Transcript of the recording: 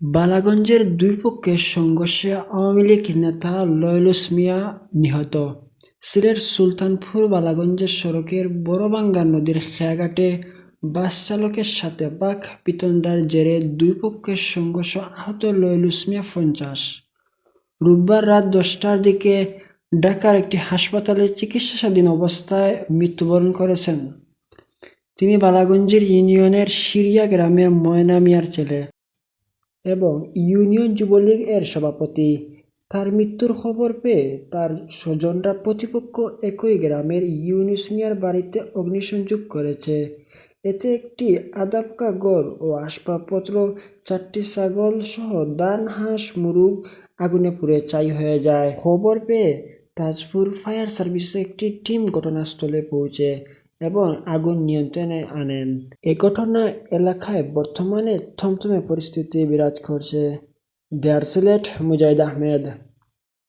বালাগঞ্জের দুই পক্ষের সংঘর্ষে আওয়ামী লীগ নেতা লয়লুস মিয়া নিহত। সিলেট সুলতানপুর বালাগঞ্জের সড়কের বড়ভাঙ্গা নদীর খেয়াঘাটে বাস চালকের সাথে বাক বিতণ্ডার জেরে দুই পক্ষের সংঘর্ষে আহত লয়লুস মিয়া পঞ্চাশ। রোববার রাত দশটার দিকে ঢাকার একটি হাসপাতালে চিকিৎসাধীন অবস্থায় মৃত্যুবরণ করেছেন। তিনি বালাগঞ্জের ইউনিয়নের সিরিয়া গ্রামের ময়না মিয়ার ছেলে। এবং ইউনিয়ন যুবলীগ এর সভাপতি। তার মৃত্যুর খবর পেয়ে তার স্বজনরা প্রতিপক্ষ একই গ্রামের ইউনুস মিয়ার বাড়িতে অগ্নিসংযোগ করেছে। এতে একটি আদাবকা ঘর ও আসবাবপত্র, চারটি ছাগল সহ দান হাঁস, মুরুগ আগুনে পুড়ে ছাই হয়ে যায়। খবর পেয়ে তাজপুর ফায়ার সার্ভিসের একটি টিম ঘটনাস্থলে পৌঁছে। এবং আগুন নিয়ন্ত্রণে আনেন। এ ঘটনা এলাকায় বর্তমানে থমথমে পরিস্থিতি বিরাজ করছে, দেয়ার সিলেট মুজাহিদ আহমেদ।